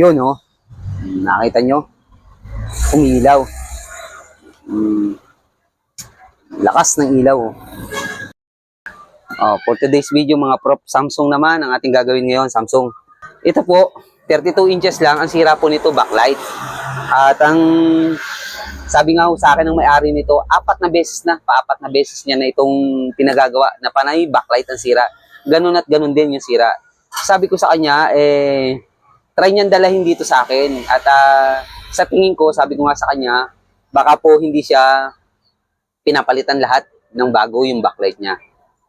Yun, oh. Nakita nyo? Umilaw. Mm. Lakas ng ilaw. oh. Oh, for today's video mga prop, Samsung naman ang ating gagawin ngayon, Samsung. Ito po, 32 inches lang, ang sira po nito backlight. At ang sabi nga sa akin ng may-ari nito, apat na beses na, paapat na beses niya na itong pinagagawa na panay backlight ang sira. Ganun at ganun din yung sira. Sabi ko sa kanya, eh, try niyan dalahin dito sa akin. At ah, sa tingin ko, sabi ko nga sa kanya, baka po hindi siya pinapalitan lahat ng bago yung backlight niya.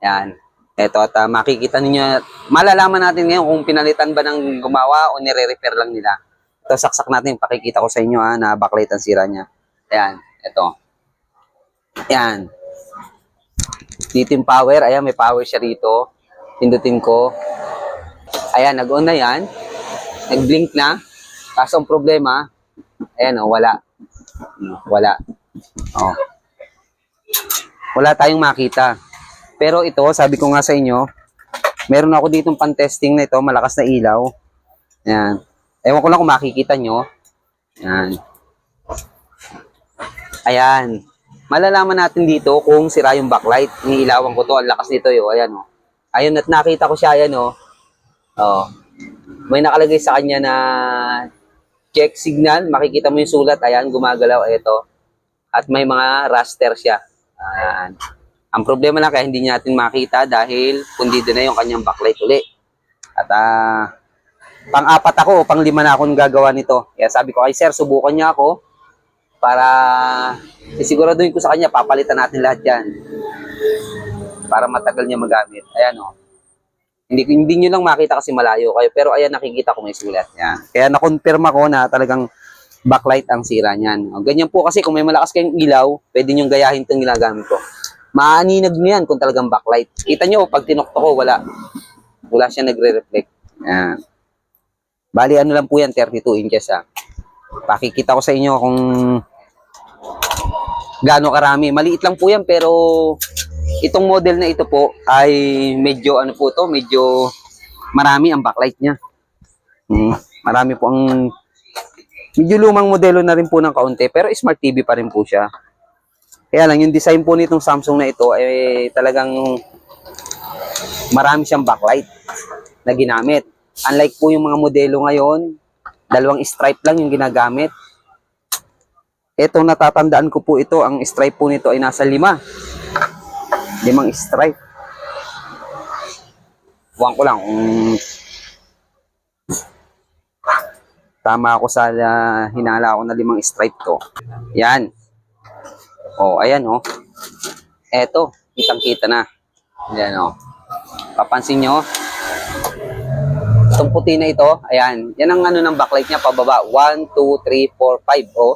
Yan. Ito at ah, makikita ninyo, malalaman natin ngayon kung pinalitan ba ng gumawa o nire-repair lang nila. Ito, saksak natin, pakikita ko sa inyo ha, na backlight ang sira niya. Ayan, ito. Ayan. Dito yung power, ayan, may power siya rito. Pindutin ko. Ayan, nag-on na yan. Nag-blink na. Kaso ang problema, ayan o, wala. Wala. Oh. Wala tayong makita. Pero ito, sabi ko nga sa inyo, meron ako ditong pan-testing na ito, malakas na ilaw. Ayan. Ewan ko lang kung makikita nyo. Ayan. Ayan. Malalaman natin dito kung sira yung backlight. Iniilawan ko to. Ang lakas nito yo. Ayan o. Ayun, at nakita ko siya. Ayan o. Oh. May nakalagay sa kanya na check signal. Makikita mo yung sulat. Ayan, gumagalaw. Ito. At may mga raster siya. Ayan. Ang problema lang kaya hindi natin makita dahil kundido na yung kanyang backlight uli. At ah, pang-apat ako o pang-lima na akong gagawa nito. Kaya sabi ko kay sir, subukan niya ako para sisiguraduhin ko sa kanya, papalitan natin lahat yan. Para matagal niya magamit. Ayan o. Hindi, hindi nyo lang makita kasi malayo kayo. Pero ayan, nakikita ko may sulat. Yan. Kaya na-confirm ako na talagang backlight ang sira niyan. O, ganyan po kasi kung may malakas kayong ilaw, pwede nyo gayahin itong ginagamit ko. Maaninag nyo yan kung talagang backlight. Kita nyo, pag tinokto ko, wala. Wala siya nagre-reflect. Yan. Bali, ano lang po yan, 32 inches ha. Pakikita ko sa inyo kung gaano karami. Maliit lang po yan, pero itong model na ito po ay medyo, ano po to, medyo marami ang backlight niya. Hmm, marami po ang medyo lumang modelo na rin po ng kaunti, pero smart TV pa rin po siya. Kaya lang, yung design po nitong Samsung na ito, ay talagang marami siyang backlight na ginamit. Unlike po yung mga modelo ngayon, dalawang stripe lang yung ginagamit. Ito natatandaan ko po ito, ang stripe po nito ay nasa lima. Limang stripe. Huwag ko lang kung tama ako sa uh, hinala ko na limang stripe to. Yan. Oh, ayan oh. Eto, kitang-kita na. Ayan oh. Papansin nyo, itong puti na ito, ayan, yan ang ano ng backlight niya pababa. 1, 2, 3, 4, 5, oh.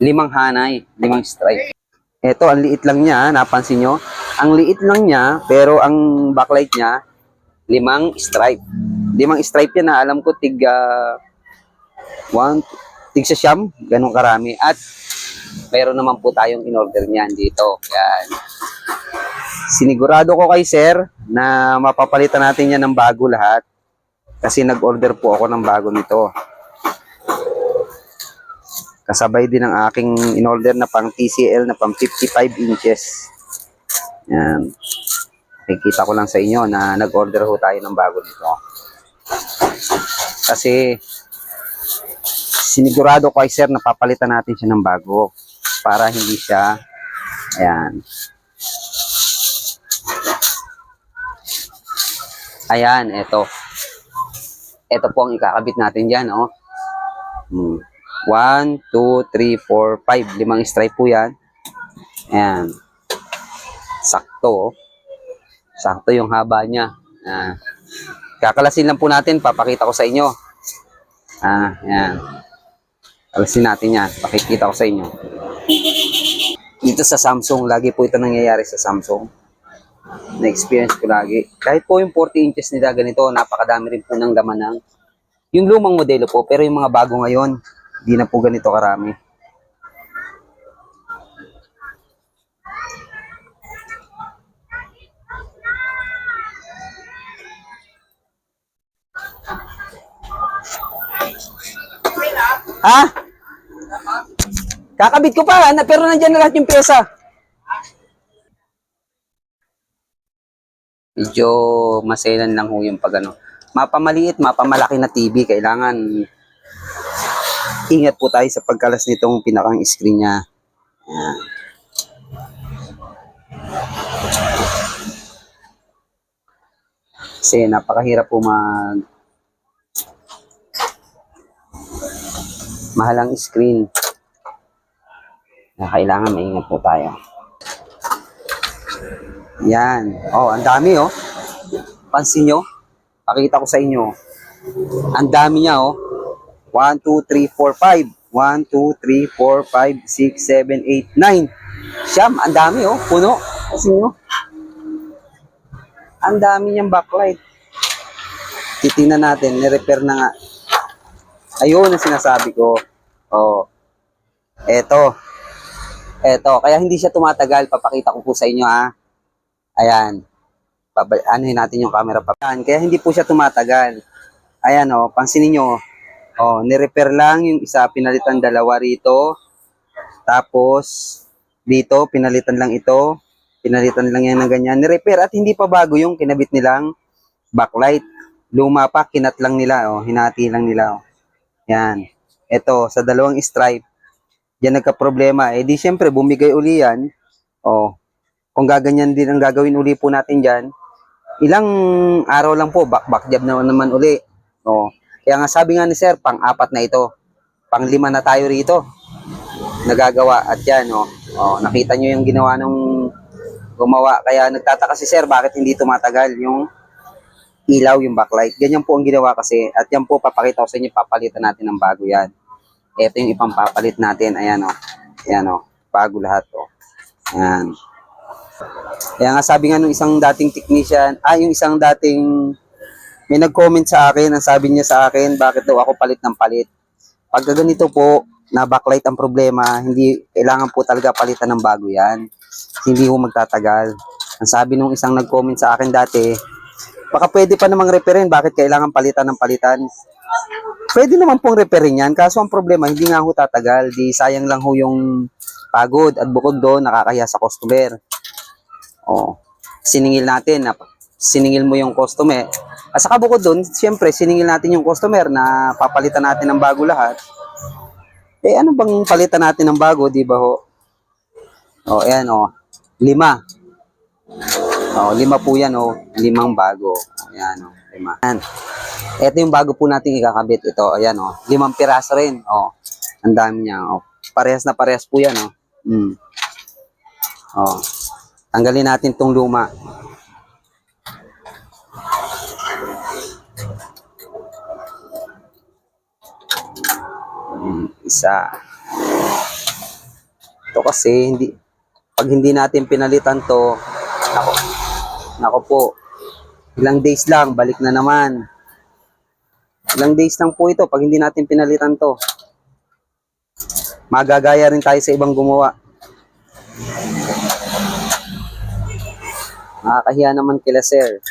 Limang hanay, limang stripe. Ito, ang liit lang niya, napansin nyo. Ang liit lang niya, pero ang backlight niya, limang stripe. Limang stripe yan na alam ko tig uh, one, tig sa siyam, ganun karami. At mayroon naman po tayong in-order niyan dito. Yan. Sinigurado ko kay sir na mapapalitan natin yan ng bago lahat. Kasi nag-order po ako ng bago nito. Kasabay din ang aking in-order na pang TCL na pang 55 inches. Yan. Nakikita ko lang sa inyo na nag-order ho tayo ng bago nito. Kasi sinigurado ko kay sir na papalitan natin siya ng bago para hindi siya ayan ayan eto eto po ang ikakabit natin dyan oh hmm. 1, 2, 3, 4, 5 limang stripe po yan ayan sakto oh. sakto yung haba niya ah. kakalasin lang po natin papakita ko sa inyo ah, ayan Alasin natin yan. Pakikita ko sa inyo. Dito sa Samsung, lagi po ito nangyayari sa Samsung. Na-experience ko lagi. Kahit po yung 40 inches nila ganito, napakadami rin po ng laman ng yung lumang modelo po. Pero yung mga bago ngayon, di na po ganito karami. Ha? Kakabit ko pa, na, pero nandyan na lahat yung pyesa. Medyo maselan lang ho yung pag ano. Mapamaliit, mapamalaki na TV. Kailangan ingat po tayo sa pagkalas nitong pinakang screen niya. Ayan. Kasi napakahirap po mag mahalang screen. Na kailangan maingat po tayo. Yan. Oh, ang dami oh. Pansin nyo? Pakita ko sa inyo. Ang dami niya oh. 1, 2, 3, 4, 5. 1, 2, 3, 4, 5, 6, 7, 8, 9. Siyam, ang dami oh. Puno. Pansin nyo? Ang dami niyang backlight. Titingnan natin. Ni-repair na nga. Ayun ang sinasabi ko. Oh. Eto. Eto. Kaya hindi siya tumatagal. Papakita ko po sa inyo ha. Ayan. Anuhin natin yung camera pa. Kaya hindi po siya tumatagal. Ayan oh. Pansinin nyo. Oh, ni-repair lang yung isa. Pinalitan dalawa rito. Tapos, dito, pinalitan lang ito. Pinalitan lang yan ng ganyan. Ni-repair at hindi pa bago yung kinabit nilang backlight. Luma pa, kinat lang nila. Oh, hinati lang nila. Oh. Yan. Ito, sa dalawang stripe, yan nagka-problema. Eh di syempre, bumigay uli yan. Oh, kung gaganyan din ang gagawin uli po natin dyan, ilang araw lang po, back-back job na naman uli. Oh, kaya nga sabi nga ni sir, pang-apat na ito. Pang-lima na tayo rito. Nagagawa. At yan, oh, oh nakita nyo yung ginawa nung gumawa. Kaya nagtataka si sir, bakit hindi tumatagal yung ilaw, yung backlight. Ganyan po ang ginawa kasi. At yan po, papakita ko sa inyo, papalitan natin ng bago yan. Ito yung ipampapalit natin. Ayan o. Ayan o. Bago lahat o. Ayan. Kaya nga sabi nga nung isang dating technician, ah, yung isang dating may nag-comment sa akin, ang sabi niya sa akin, bakit daw ako palit ng palit. Pag ganito po, na backlight ang problema, hindi kailangan po talaga palitan ng bago yan. Hindi po magtatagal. Ang sabi nung isang nag-comment sa akin dati, baka pwede pa namang reparin, bakit kailangan palitan ng palitan? Pwede naman pong reparin yan, kaso ang problema, hindi nga ho tatagal, di sayang lang ho yung pagod at bukod doon, nakakahiya sa customer. Oh, siningil natin, na siningil mo yung customer. At saka bukod doon, siyempre, siningil natin yung customer na papalitan natin ng bago lahat. Eh, ano bang palitan natin ng bago, di ba ho? Oh, ayan, oh. Lima. Oh, lima po yan, oh. Limang bago. Ayan, oh. Lima. Ayan. Ito yung bago po natin ikakabit. Ito, ayan, oh. Limang piraso rin. Oh. Ang dami niya, oh. Parehas na parehas po yan, oh. Mm. Oh. Tanggalin natin tong luma. Isa. Ito kasi hindi pag hindi natin pinalitan to, nako. Nako po. Ilang days lang balik na naman. Ilang days lang po ito pag hindi natin pinalitan to. Magagaya rin tayo sa ibang gumawa. Nakakahiya naman kila sir.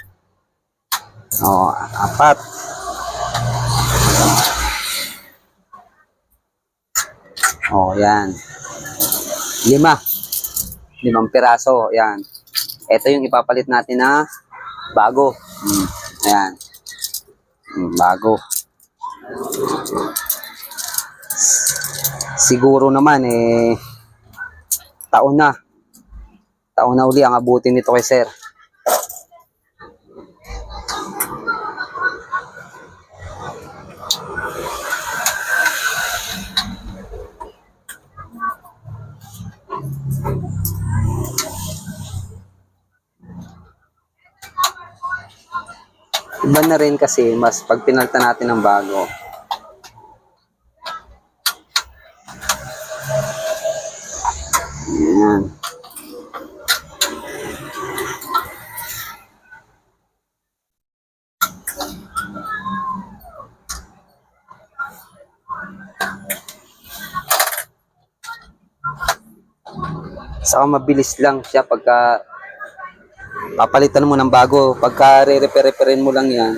Oh, apat. Oh, yan. Lima. Limang piraso. Yan. Ito yung ipapalit natin na bago. Hmm. Ayan. Hmm, bago. Siguro naman eh taon na. Taon na uli ang abutin nito kay sir. Iba na rin kasi mas pag pinalta natin ng bago. Saka mabilis lang siya pagka papalitan mo ng bago. Pagka re-repair-repairin mo lang yan,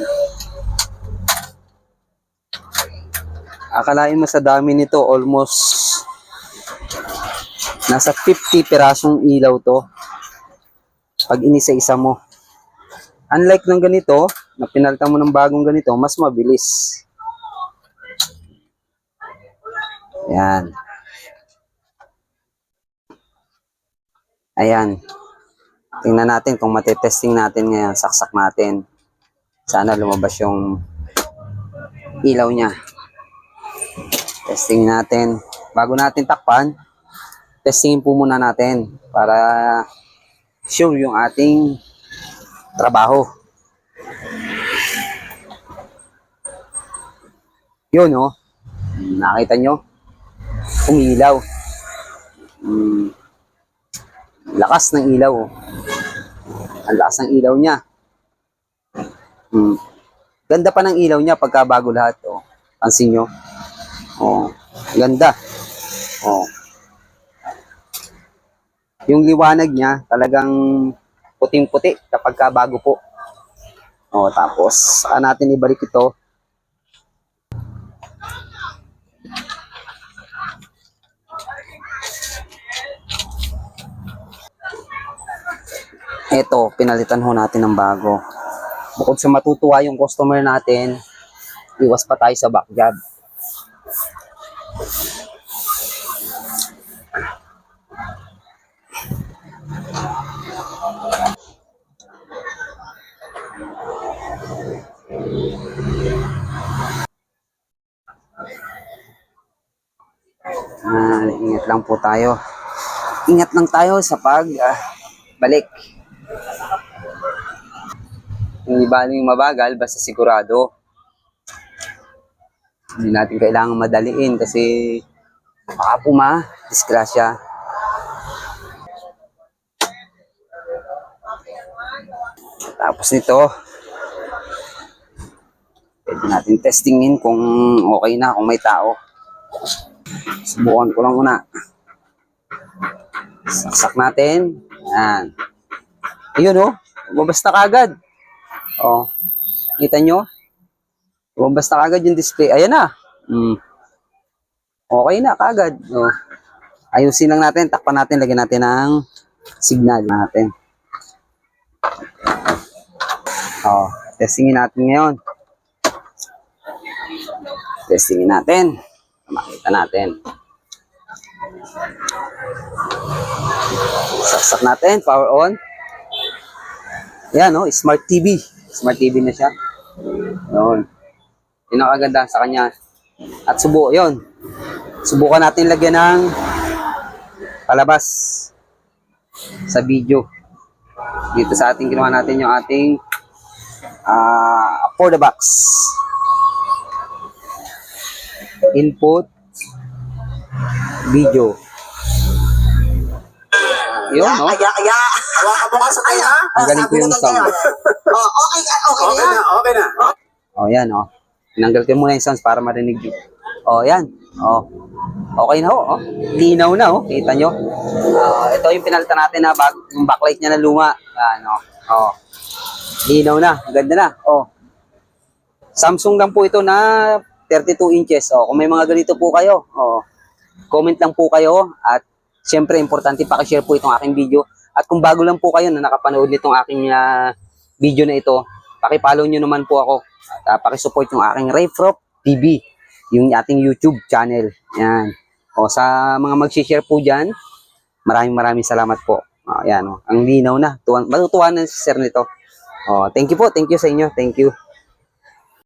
Akalain mo sa dami nito, almost nasa 50 pirasong ilaw to. Pag inisa-isa mo. Unlike ng ganito, na pinalitan mo ng bagong ganito, mas mabilis. Yan. Ayan. Tingnan natin kung matetesting natin ngayon. Saksak natin. Sana lumabas yung ilaw niya. Testing natin. Bago natin takpan, testingin po muna natin para sure yung ating trabaho. Yun, oh. Nakita nyo? Umilaw. Mm. Lakas ng ilaw. Ang lakas ng ilaw niya. Mm. Ganda pa ng ilaw niya pagka bago lahat. Oh. Pansin nyo? Oh. Ganda. Oh. Yung liwanag niya talagang puting-puti kapag ka bago po. Oh, tapos saka natin ibalik ito. Ito, pinalitan ho natin ng bago. Bukod sa matutuwa yung customer natin, iwas pa tayo sa back job. Ah, ingat lang po tayo. Ingat lang tayo sa pag ah, balik. Hindi ba yung mabagal, basta sigurado. Hindi natin kailangan madaliin kasi baka puma, disgrasya. Tapos nito, pwede natin testingin kung okay na, kung may tao. Subukan ko lang muna. Saksak natin. Yan. Ayun oh. Na kagad. Oh. Kita nyo? Lumabas na kagad yung display. Ayan na. Mm. Okay na kagad. Oh. Ayusin lang natin. Takpan natin. Lagyan natin ng signal natin. Oh. Testingin natin ngayon. Testingin natin. Makita natin. Saksak natin, power on. Yan, no, smart TV. Smart TV na siya. Yun. Yun ang kagandahan sa kanya. At subo, yun. Subukan natin lagyan ng palabas sa video. Dito sa ating ginawa natin yung ating ah for the box. Input video. Yun, no? Kaya, kaya, hawakan mo kasi kaya. Ang galing ko yung sound. Oh, okay, okay, okay na. Okay na. Oh, yan, oh. Tinanggal ko muna yung sounds para marinig nyo. Oh, yan. Oh. Okay na, oh. oh. Linaw na, oh. Kita nyo? Ah, ito yung pinalitan natin na bag, yung backlight niya na luma. Yan, oh. Oh. Linaw na. Ganda na. Oh. Samsung lang po ito na 32 inches. Oh, kung may mga ganito po kayo, oh, comment lang po kayo at Siyempre, importante pakishare po itong aking video. At kung bago lang po kayo na nakapanood nitong aking ah, video na ito, pakipollow nyo naman po ako. At uh, pakisupport yung aking Rayfrop TV, yung ating YouTube channel. Yan. O sa mga mag-share po dyan, maraming maraming salamat po. O, yan, o. Ang linaw na. Tuwan, matutuwa na si sir nito. O, thank you po. Thank you sa inyo. Thank you.